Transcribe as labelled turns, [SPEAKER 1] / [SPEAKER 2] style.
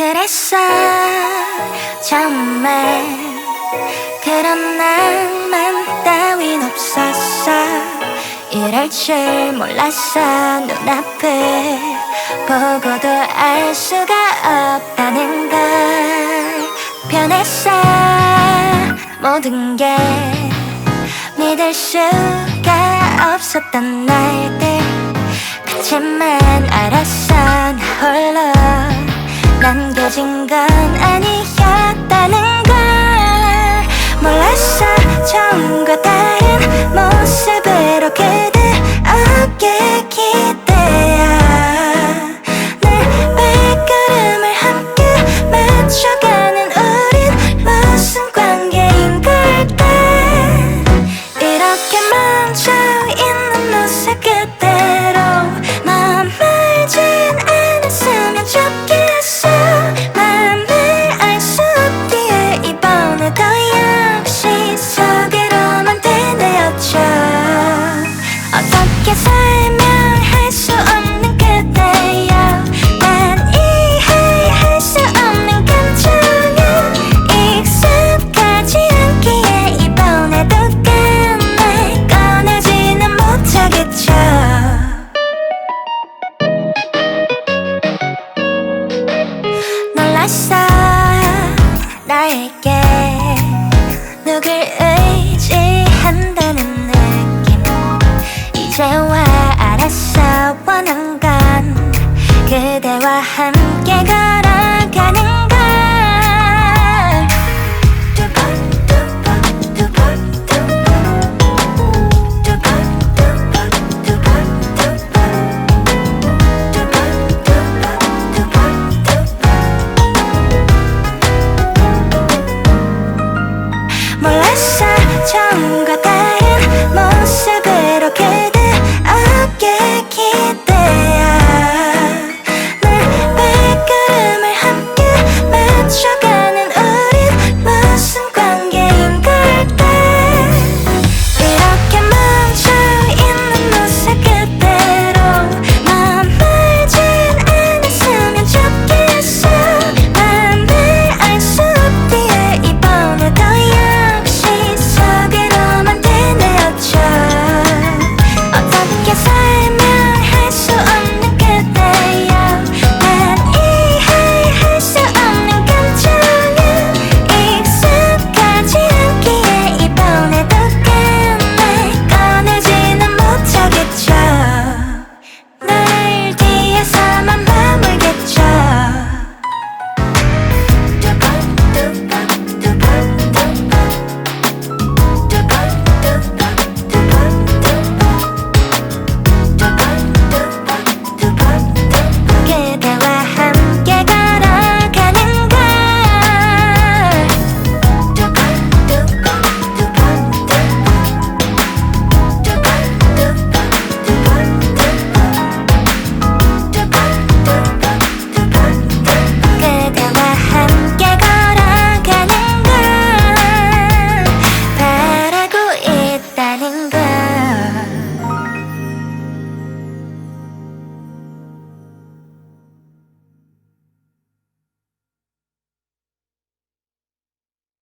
[SPEAKER 1] 그랬어. 정말 그런 낭만 따윈 없었어. 이럴 줄 몰랐어. 눈앞을 보고도 알 수가 없다는 걸 변했어. 모든 게 믿을 수가 없었던 날들 그치만 알았어. 나 홀로 남 겨진 건 아니었다는 걸 나에게 누굴 의지한다는 느낌. 이제